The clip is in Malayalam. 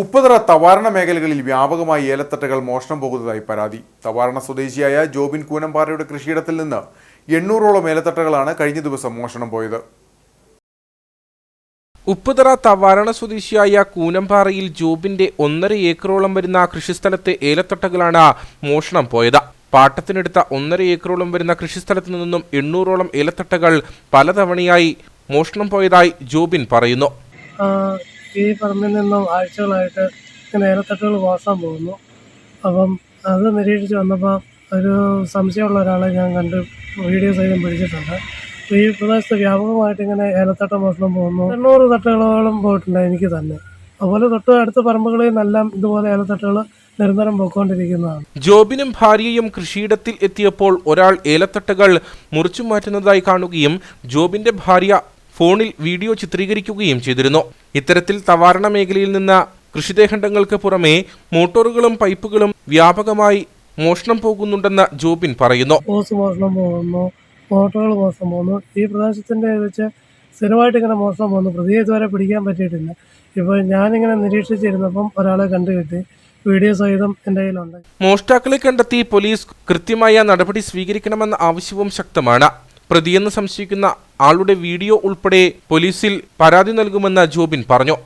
ഉപ്പുതറ തവാരണ മേഖലകളിൽ വ്യാപകമായി ഏലത്തട്ടകൾ മോഷണം പോകുന്നതായി പരാതി. തവാരണ സ്വദേശിയായ ജോബിൻ കൂനമ്പാറയുടെ കൃഷിയിടത്തിൽ നിന്ന് എണ്ണൂറോളം ഏലത്തട്ടകളാണ് കഴിഞ്ഞ ദിവസം മോഷണം പോയത്. ഉപ്പുതറ തവാരണ സ്വദേശിയായ കൂനമ്പാറയിൽ ജോബിന്റെ ഒന്നര ഏക്കറോളം വരുന്ന കൃഷിസ്ഥലത്തെ ഏലത്തട്ടകളാണ് മോഷണം പോയത്. പാട്ടത്തിനെടുത്ത ഒന്നര ഏക്കറോളം വരുന്ന കൃഷിസ്ഥലത്തു നിന്നും എണ്ണൂറോളം ഏലത്തട്ടകൾ പലതവണയായി മോഷണം പോയതായി ജോബിൻ പറയുന്നു. ഈ പറമ്പിൽ നിന്നും ആഴ്ചകളായിട്ട് ഇങ്ങനെ ഏലത്തട്ടുകൾ വാസാൻ പോകുന്നു. അപ്പം അത് നിരീക്ഷിച്ച് വന്നപ്പോൾ ഒരു സംശയമുള്ള ഒരാളെ ഞാൻ കണ്ട് വീഡിയോ സഹിതം പിടിച്ചിട്ടുണ്ട്. ഈ പ്രദേശത്ത് വ്യാപകമായിട്ട് ഇങ്ങനെ ഏലത്തട്ട മോഷണം പോകുന്നു. എണ്ണൂറ് തട്ടുകളോളം പോയിട്ടുണ്ട് എനിക്ക് തന്നെ. അതുപോലെ തൊട്ട് അടുത്ത പറമ്പുകളിൽ നിന്നെല്ലാം ഇതുപോലെ ഏലത്തട്ടുകൾ നിരന്തരം പോയിക്കൊണ്ടിരിക്കുന്നതാണ്. ജോബിനും ഭാര്യയും കൃഷിയിടത്തിൽ എത്തിയപ്പോൾ ഒരാൾ ഏലത്തട്ടകൾ മുറിച്ചു മാറ്റുന്നതായി കാണുകയും ജോബിന്റെ ഭാര്യ ഫോണിൽ വീഡിയോ ചിത്രീകരിക്കുകയും ചെയ്തിരുന്നു. ഇത്തരത്തിൽ തവാരണ മേഖലയിൽ നിന്ന് കൃഷിദേഹണ്ഡങ്ങൾക്ക് പുറമെ മോട്ടോറുകളും പൈപ്പുകളും വ്യാപകമായി മോഷണം പോകുന്നുണ്ടെന്ന് ജോബിൻ പറയുന്നു. ഓസ് മോഷണം പോകുന്നു മോട്ടോറുകൾ മോഷണം പോകുന്നു. ഈ പ്രദേശത്തിന്റെ വെച്ച് സ്ഥിരമായിട്ട് ഇങ്ങനെ മോഷണം പോകുന്നു. പ്രതിയെ ഇതുവരെ പിടിക്കാൻ പറ്റിയിട്ടില്ല. ഇപ്പോൾ ഞാനിങ്ങനെ നിരീക്ഷിച്ചിരുന്നപ്പം ഒരാളെ കണ്ടുകിട്ടി വീഡിയോ സഹിതം എന്റെ കയ്യിലുണ്ട്. മോഷ്ടാക്കളെ കണ്ടെത്തി പോലീസ് കൃത്യമായ നടപടി സ്വീകരിക്കണമെന്ന ആവശ്യവും ശക്തമാണ്. പ്രതിയെന്ന് സംശയിക്കുന്ന ആളുടെ വീഡിയോ ഉൾപ്പെടെ പോലീസിൽ പരാതി നൽകുമെന്ന് ജോബിൻ പറഞ്ഞു